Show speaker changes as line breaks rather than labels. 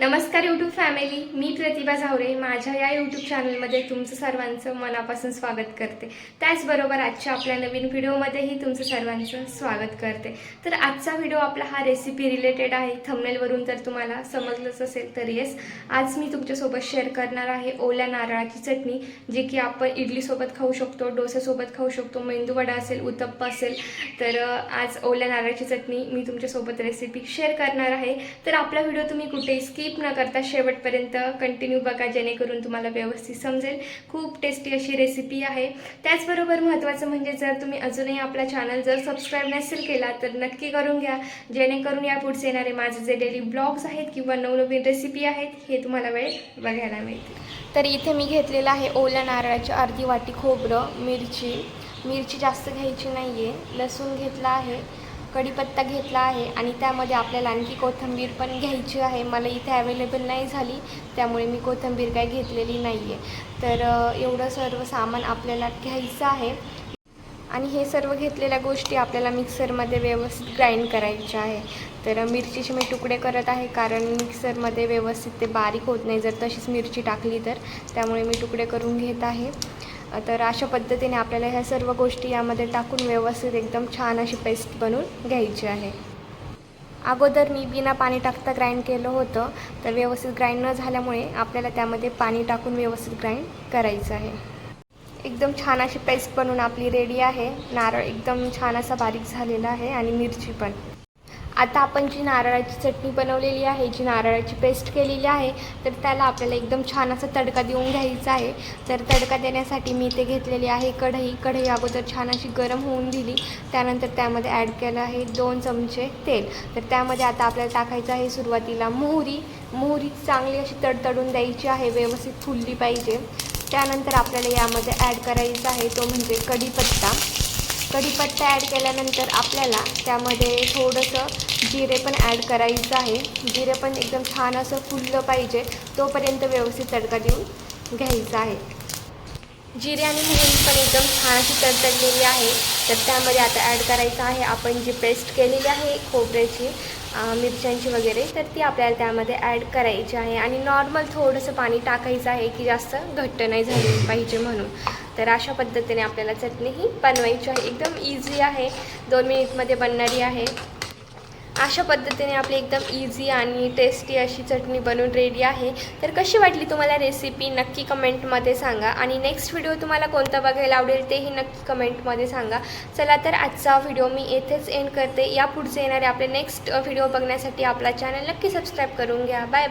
नमस्कार YouTube family मी प्रतिभा झावरे. माझ्या या यूट्यूब चॅनलमध्ये तुमचं सर्वांचं मनापासून स्वागत करते. त्याचबरोबर आजच्या आपल्या नवीन व्हिडिओमध्येही तुमचं सर्वांचं स्वागत करते. तर आजचा व्हिडिओ आपला हा रेसिपी रिलेटेड आहे. थंबनेलवरून तर तुम्हाला समजलंच असेल तर येस आज मी तुमच्यासोबत शेअर करणार आहे ओल्या नारळाची चटणी जी की आपण इडलीसोबत खाऊ शकतो डोस्यासोबत खाऊ शकतो मेंदूवडा असेल उत्तप्पा असेल. तर आज ओल्या नारळाची चटणी मी तुमच्यासोबत रेसिपी शेअर करणार आहे. तर आपला व्हिडिओ तुम्ही कुठेही स्किप न करता शेवटपर्यंत कंटिन्यू बघा जेणेकरून तुम्हाला व्यवस्थित समजेल. खूप टेस्टी अशी रेसिपी आहे. त्याचबरोबर महत्त्वाचं म्हणजे जर तुम्ही अजूनही आपला चॅनल जर सबस्क्राईब नसेल केला तर नक्की करून घ्या. जेणेकरून या पुढचे येणारे माझे जे डेली ब्लॉग्स आहेत किंवा नवनवीन रेसिपी आहेत हे तुम्हाला वेळ बघायला मिळतील. तर इथे मी घेतलेलं आहे ओल्या नारळाची अर्धी वाटी खोबरं मिरची. मिरची जास्त घ्यायची नाही आहे लसूण घेतला आहे. कढीपत्ता घेतला आहे आणि त्यामध्ये आपल्याला आणखी कोथिंबीर पण घ्यायची आहे. मला इथे अवेलेबल नाही झाली त्यामुळे मी कोथिंबीर काय घेतलेली नाही आहे तर एवढं सर्व सामान आपल्याला घ्यायचं आहे. आणि हे सर्व घेतलेल्या गोष्टी आपल्याला मिक्सरमध्ये व्यवस्थित ग्राइंड करायच्या आहे. तर मिरचीचे मी तुकडे करत आहे कारण मिक्सरमध्ये व्यवस्थित ते बारीक होत नाही. जर तशीच मिरची टाकली तर त्यामुळे मी तुकडे करून घेत आहे. तर अशा पद्धतीने आपल्याला ह्या सर्व गोष्टी यामध्ये टाकून व्यवस्थित एकदम छान अशी पेस्ट बनवून घ्यायची आहे. अगोदर मी बिना पाणी टाकता ग्राइंड केलं होतं तर व्यवस्थित ग्राइंड न झाल्यामुळे आपल्याला त्यामध्ये पाणी टाकून व्यवस्थित ग्राइंड करायचं आहे. एकदम छान अशी पेस्ट बनवून आपली रेडी आहे. नारळ एकदम छान असा बारीक झालेला आहे आणि मिरची पण. आता आपण जी नारळाची चटणी बनवलेली आहे जी नारळाची पेस्ट केलेली आहे तर त्याला आपल्याला एकदम छान असा तडका देऊन घ्यायचा आहे. तर तडका देण्यासाठी मी ते घेतलेली आहे कढई. कढई अगोदर छान अशी गरम होऊन दिली त्यानंतर त्यामध्ये ॲड केलं आहे दोन चमचे तेल. तर त्यामध्ये आता आपल्याला टाकायचं आहे सुरुवातीला मोहरी. मोहरी चांगली अशी तडतडून द्यायची आहे व्यवस्थित फुलली पाहिजे. त्यानंतर आपल्याला यामध्ये ॲड करायचं आहे तो म्हणजे कढीपत्ता. कढीपत्ता ॲड केल्यानंतर आपल्याला त्यामध्ये थोडंसं जिरे पण ॲड करायचं आहे. जिरे पण एकदम छान असं फुललं पाहिजे तोपर्यंत व्यवस्थित तडका देऊन घ्यायचा आहे. जिरे आणि मोहरी पण एकदम छान अशी तडतडलेली आहे. तर त्यामध्ये आता ॲड करायचं आहे. आपण जी पेस्ट केलेली आहे खोबऱ्याची मिरच्यांची वगैरे तर ती आपल्याला त्यामध्ये ॲड करायची आहे. आणि नॉर्मल थोडंसं पाणी टाकायचं आहे की जास्त घट्ट नाही झाली पाहिजे म्हणून. तर अशा पद्धतीने आपल्याला चटणी ही बनवायची आहे. एकदम इझी आहे. दोन मिनिटमध्ये बनणारी आहे. अशा पद्धतीने आपली एकदम इझी आणि टेस्टी अशी चटणी बनवून रेडी आहे. तर कशी वाटली तुम्हाला रेसिपी नक्की कमेंटमध्ये सांगा. आणि नेक्स्ट व्हिडिओ तुम्हाला कोणता बघायला आवडेल तेही नक्की कमेंटमध्ये सांगा. चला तर आजचा व्हिडिओ मी येथेच एंड करते. या पुढचे येणारे आपले नेक्स्ट व्हिडिओ बघण्यासाठी आपला चॅनल नक्की सबस्क्राईब करून घ्या. Bye bye